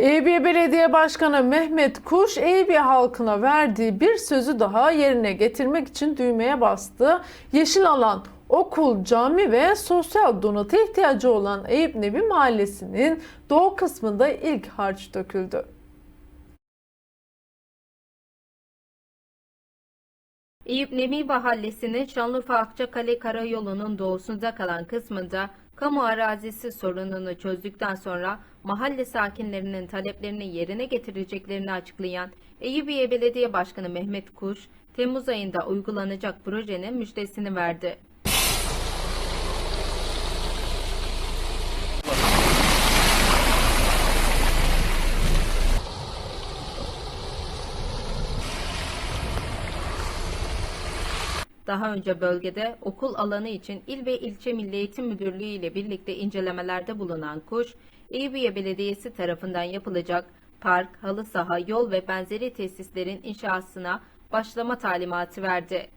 Eyüpiye Belediye Başkanı Mehmet Kuş, Eyüpiye halkına verdiği bir sözü daha yerine getirmek için düğmeye bastı. Yeşil alan, okul, cami ve sosyal donata ihtiyacı olan Eyüp Nebi Mahallesi'nin doğu kısmında ilk harç döküldü. Eyüp Nebi Mahallesi'nin Şanlıurfa Akçakale Karayolu'nun doğusunda kalan kısmında kamu arazisi sorununu çözdükten sonra mahalle sakinlerinin taleplerini yerine getireceklerini açıklayan Eyüpiye Belediye Başkanı Mehmet Kuş, Temmuz ayında uygulanacak projenin müjdesini verdi. Daha önce bölgede okul alanı için il ve ilçe Milli Eğitim Müdürlüğü ile birlikte incelemelerde bulunan Kuş, Eyüpiye Belediyesi tarafından yapılacak park, halı saha, yol ve benzeri tesislerin inşasına başlama talimatı verdi.